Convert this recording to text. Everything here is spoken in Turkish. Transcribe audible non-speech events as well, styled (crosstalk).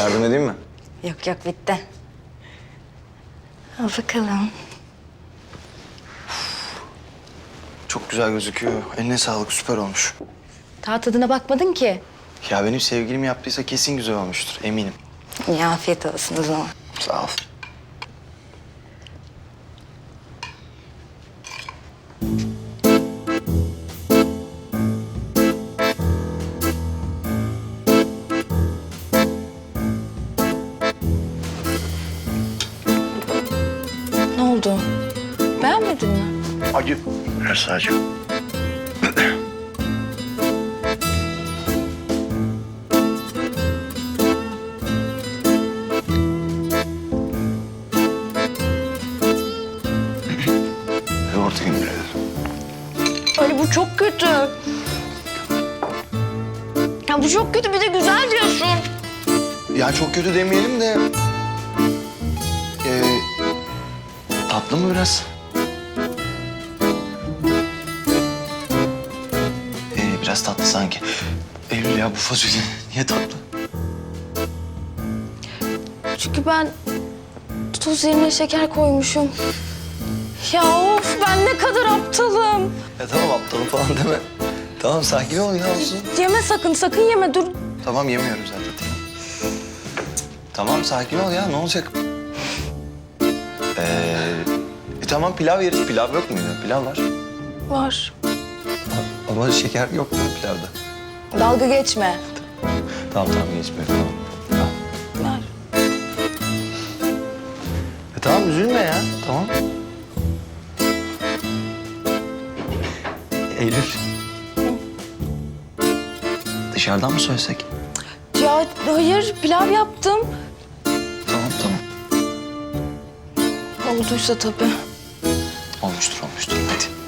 Yardım edeyim mi? Yok yok bitti. Al bakalım. Çok güzel gözüküyor. Eline sağlık, süper olmuş. Daha tadına bakmadın ki. Ya benim sevgilim yaptıysa kesin güzel olmuştur, eminim. İyi afiyet olsun o zaman. Sağ ol. Ne oldu? Beğenmedin mi? Acı. Biraz acı. Yoğurt yiyeyim biraz. Ali bu çok kötü. Ya bu çok kötü bir de güzel diyorsun. Ya çok kötü demeyelim de... tatlı mı biraz? Ee, biraz tatlı sanki. Eylül ya bu fasulye (laughs) niye tatlı? Çünkü ben tuz yerine şeker koymuşum. Ya of ben ne kadar aptalım. Ya tamam aptalım falan deme. Tamam sakin ol ya olsun. Yeme sakın sakın yeme dur. Tamam yemiyorum zaten tamam. Tamam sakin ol ya ne olacak? Tamam pilav yeriz. Pilav yok muydu? Pilav var. Var. Ama şeker yok mu pilavda? Dalga geçme. Tamam tamam geçmiyorum tamam. tamam. Ver. E, tamam üzülme ya tamam. Eylül. Dışarıdan mı söylesek? Ya hayır pilav yaptım. Tamam tamam. Olduysa tabii. Olmuştur olmuştur hadi.